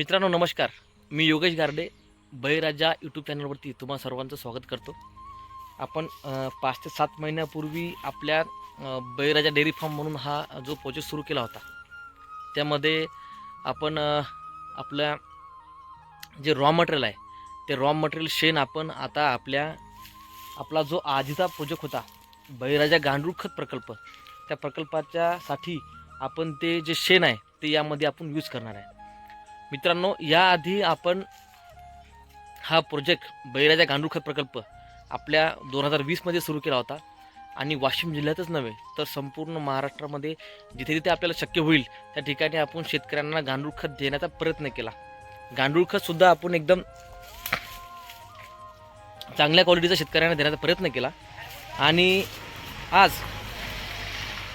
मित्रांनो नमस्कार. मी योगेश गार्डे बळीराजा यूट्यूब चॅनलवरती तुम्हा सर्वांचं स्वागत करतो. आपण पाच ते सात महिन्यापूर्वी आपल्या बळीराजा डेअरी फार्म म्हणून हा जो प्रोजेक्ट सुरू केला होता त्यामध्ये आपण आपल्या जे रॉ मटेरियल आहे ते रॉ मटेरियल शेण आपण आता आपल्या आपला जो आधीचा प्रोजेक्ट होता बळीराजा गांडूळ खत प्रकल्प त्या प्रकल्पाच्यासाठी आपण ते जे शेण आहे ते यामध्ये आपण यूज करणार आहे. मित्रांनो याआधी आपण हा प्रोजेक्ट बैराजा गांडूळ खत प्रकल्प आपल्या दोन हजार वीसमध्ये सुरू केला होता. आणि वाशिम जिल्ह्यातच नव्हे तर संपूर्ण महाराष्ट्रामध्ये जिथे जिथे आपल्याला शक्य होईल त्या ठिकाणी आपण शेतकऱ्यांना गांडूळ खत देण्याचा प्रयत्न केला. गांडूळ खतसुद्धा आपण एकदम चांगल्या क्वालिटीचा शेतकऱ्यांना देण्याचा प्रयत्न केला. आणि आज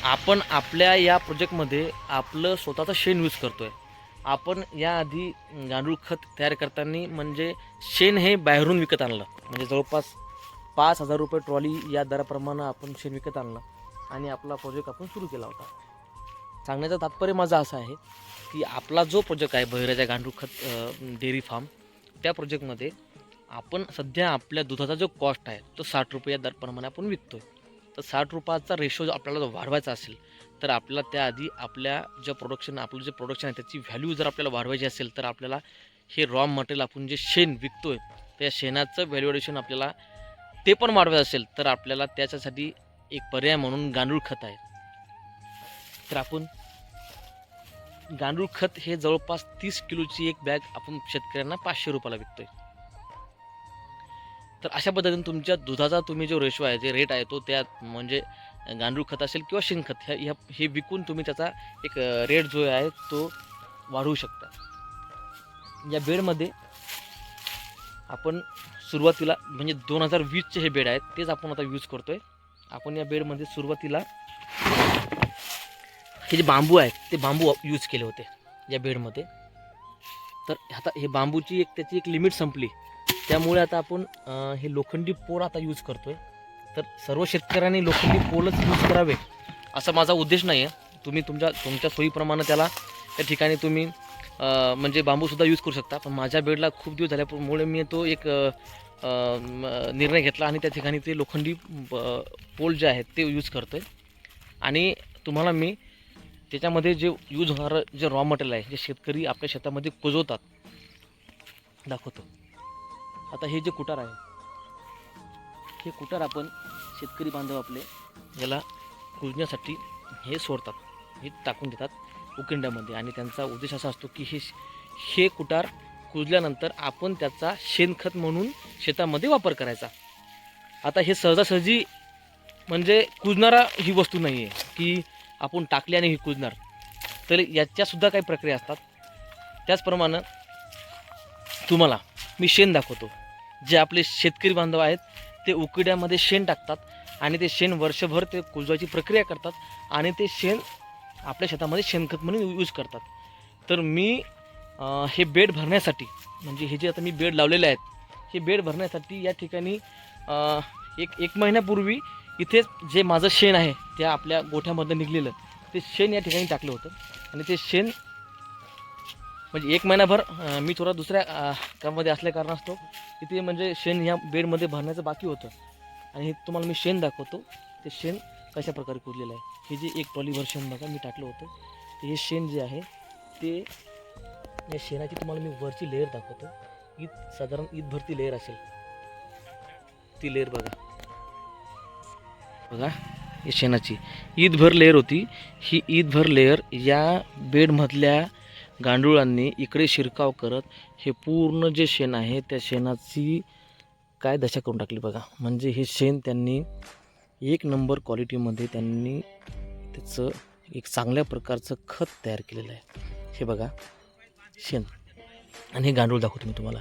आपण आपल्या या प्रोजेक्टमध्ये आपलं स्वतःचं शेण यूज करतो आहे आपण याआधी गांडूळ खत तयार करताना म्हणजे शेण हे बाहेरून विकत आणलं. म्हणजे जवळपास पाच हजार रुपये ट्रॉली या दराप्रमाणे आपण शेण विकत आणलं. आणि आपला प्रोजेक्ट आपण सुरू केला होता. सांगण्याचा तात्पर्य माझा असं आहे की आपला जो प्रोजेक्ट आहे बहिराजा गांडूळ खत डेअरी फार्म त्या प्रोजेक्टमध्ये आपण सध्या आपल्या दुधाचा जो कॉस्ट आहे तो साठ रुपये या दरप्रमाणे आपण विकतोय. तर साठ रुपयाचा रेशो आपल्याला जर वाढवायचा असेल तर आपल्याला त्याआधी आपल्या ज्या प्रोडक्शन आपलं जे प्रोडक्शन आहे त्याची व्हॅल्यू जर आपल्याला वाढवायची असेल तर आपल्याला हे रॉ मटेरियल आपण जे शेण विकतो आहे त्या शेणाचं व्हॅल्युएशन आपल्याला ते पण वाढवायचं असेल तर आपल्याला त्याच्यासाठी एक पर्याय म्हणून गांडूळ खत आहे. तर आपण गांडूळ खत हे जवळपास तीस किलोची एक बॅग आपण शेतकऱ्यांना पाचशे रुपयाला विकतो आहे तर अशा पद्धतीने तुमच्या दुधाचा तुम्ही जो रेशो आहे जे रेट आहे तो त्या म्हणजे गांडूळ खत असेल किंवा शेणखत ह्या ह्या हे विकून तुम्ही त्याचा एक रेट जो आहे तो वाढवू शकता. या बेडमध्ये आपण सुरुवातीला म्हणजे दोन हजार वीसचे हे बेड आहेत तेच आपण आता यूज करतो आहे आपण या बेडमध्ये सुरुवातीला हे जे बांबू आहेत ते बांबू यूज केले होते या बेडमध्ये. तर आता हे बांबूची एक त्याची एक लिमिट संपली. त्यामुळे आता आपण हे लोखंडी पोल आता यूज करतो आहे तर सर्व शेतकऱ्यांनी लोखंडी पोलच यूज करावे असा माझा उद्देश नाही आहे तुम्ही तुमच्या तुमच्या सोयीप्रमाणे त्याला त्या ठिकाणी तुम्ही म्हणजे बांबूसुद्धा यूज करू शकता. पण माझ्या बेडला खूप दिवस झाल्यामुळे मी तो एक निर्णय घेतला आणि त्या ठिकाणी ते लोखंडी ब- पोल जे आहेत ते यूज करतो आहे आणि तुम्हाला मी त्याच्यामध्ये जे यूज होणारं जे रॉ मटेरियल आहे जे शेतकरी आपल्या शेतामध्ये कुजवतात दाखवतो. आता हे जे कुटार आहे हे कुटार आपण शेतकरी बांधव आपले याला कुजण्यासाठी हे सोडतात हे टाकून देतात उकिंड्यामध्ये. आणि त्यांचा उद्देश असा असतो की हे हे कुटार कुजल्यानंतर आपण त्याचा शेणखत म्हणून शेतामध्ये वापर करायचा. आता हे सहजासहजी म्हणजे कुजणारा ही वस्तू नाही आहे की आपण टाकली आणि ही कुजणार. तर याच्यासुद्धा काही प्रक्रिया असतात. त्याचप्रमाणे तुम्हाला मी शेण दाखवतो. जे आपले शेतकरी बांधव आहेत ते उकिड्यामध्ये शेण टाकतात आणि ते शेण वर्षभर ते कुजवायची प्रक्रिया करतात आणि ते शेण आपल्या शेतामध्ये शेणखत म्हणून यूज करतात. तर मी हे बेड भरण्यासाठी म्हणजे हे जे आता मी बेड लावलेले आहेत हे बेड भरण्यासाठी या ठिकाणी एक एक महिन्यापूर्वी इथे जे माझं शेण आहे त्या आपल्या गोठ्यामधनं निघलेलं ते शेण या ठिकाणी टाकलं होतं. आणि ते शेण म्हणजे एक महिनाभर मी थोडा दुसऱ्या कामामध्ये असल्या कारणास्तव इथे म्हणजे शेण ह्या बेडमध्ये भरण्याचं बाकी होतं. आणि हे तुम्हाला मी शेण दाखवतो. ते शेण कशा प्रकारे कुरलेलं आहे. हे जे एक ट्रॉलीभर शेण बघा मी टाकलं होतं. हे शेण जे आहे ते या शेणाची तुम्हाला मी वरची लेअर दाखवतो. ईद साधारण ईदभर लेअर असेल. ती लेअर बघा. बघा हे शेणाची. ईदभर लेअर होती. ही ईदभर लेअर या बेडमधल्या गांडुळांनी इकडे शिरकाव करत हे पूर्ण जे शेण आहे त्या शेणाची काय दशा करून टाकली बघा. म्हणजे हे शेण त्यांनी एक नंबर क्वालिटीमध्ये त्यांनी त्याचं एक चांगल्या प्रकारचं खत तयार केलेलं आहे. हे बघा शेण. आणि हे गांडूळ दाखवतो मी तुम्हाला.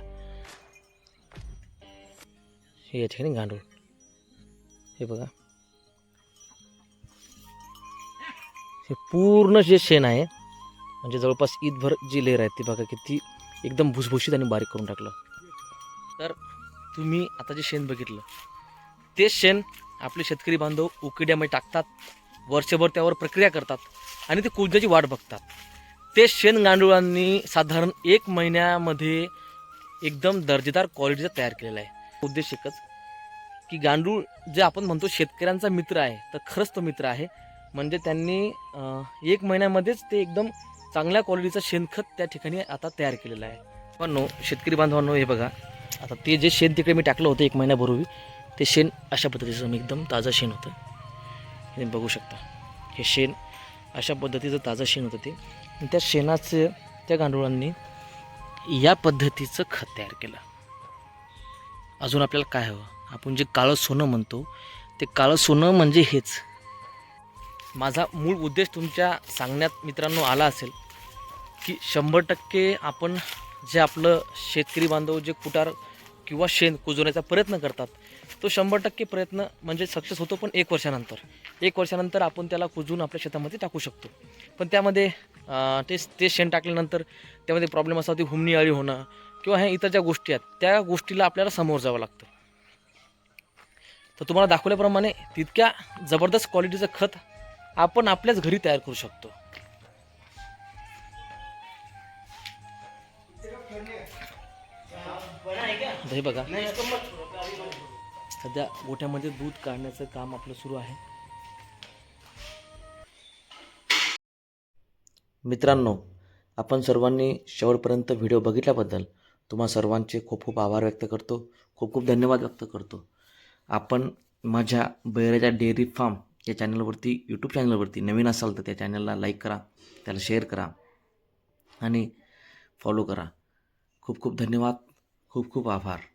हे या ठिकाणी गांडूळ? हे बघा. हे पूर्ण जे शेण आहे म्हणजे जवळपास ईदभर जी लेअर आहे ती बघा किती एकदम भुसभुशीत आणि बारीक करून टाकलं. तर तुम्ही आता जे शेण बघितलं तेच शेण आपले शेतकरी बांधव उकिड्यामध्ये टाकतात वर्षभर त्यावर प्रक्रिया करतात आणि ते कुजण्याची वाट बघतात. ते शेण गांडुळांनी साधारण एक महिन्यामध्ये एकदम दर्जेदार क्वालिटीचा तयार केलेला आहे. उद्देश एकच की गांडूळ जे आपण म्हणतो शेतकऱ्यांचा मित्र आहे तर खरंच तो मित्र आहे. म्हणजे त्यांनी एक महिन्यामध्येच ते एकदम चांगल्या क्वालिटीचं शेणखत त्या ठिकाणी आता तयार केलेलं आहे. पण शेतकरी बांधवांनो हे बघा. आता ते जे शेण तिकडे मी टाकलं होतं एक महिन्यापूर्वी ते शेण अशा पद्धतीचं मी एकदम ताजं शेण होतं. हे बघू शकता. हे शेण अशा पद्धतीचं ताजं शेण होतं ते. त्या शेणाचं त्या गांडुळांनी या पद्धतीचं खत तयार केलं. अजून आपल्याला काय हवं? आपण जे काळं सोनं म्हणतो ते काळं सोनं म्हणजे हेच. माझा मूळ उद्देश तुमच्या सांगण्यात मित्रांनो आला असेल की शंभर टक्के आपण जे आपलं शेतकरी बांधव जे कुटार किंवा शेण कुजवण्याचा प्रयत्न करतात तो शंभर टक्के प्रयत्न म्हणजे सक्सेस होतो पण एक वर्षानंतर. एक वर्षानंतर आपण त्याला कुजून आपल्या शेतामध्ये टाकू शकतो. पण त्यामध्ये ते ते शेण टाकल्यानंतर त्यामध्ये प्रॉब्लेम असा होती हुमणी अळी होणं किंवा ह्या इतर ज्या गोष्टी आहेत त्या गोष्टीला आपल्याला समोर जावं लागतं. तर तुम्हाला दाखवल्याप्रमाणे तितक्या जबरदस्त क्वालिटीचं खत आपण आपल्याच घरी तयार करू शकतो. हे बघा. सध्या गोठ्यामध्ये दूध काढण्याचं काम आपलं सुरू आहे. मित्रांनो आपण सर्वांनी शेवटपर्यंत व्हिडिओ बघितल्याबद्दल तुम्हा सर्वांचे खूप खूप आभार व्यक्त करतो. खूप खूप धन्यवाद व्यक्त करतो. आपण माझ्या बैराजा डेअरी फार्म या चॅनलवरती यूट्यूब चॅनलवरती नवीन असाल तर त्या चॅनलला लाईक करा त्याला शेअर करा आणि फॉलो करा. खूप खूप धन्यवाद. खूप खूप आभार.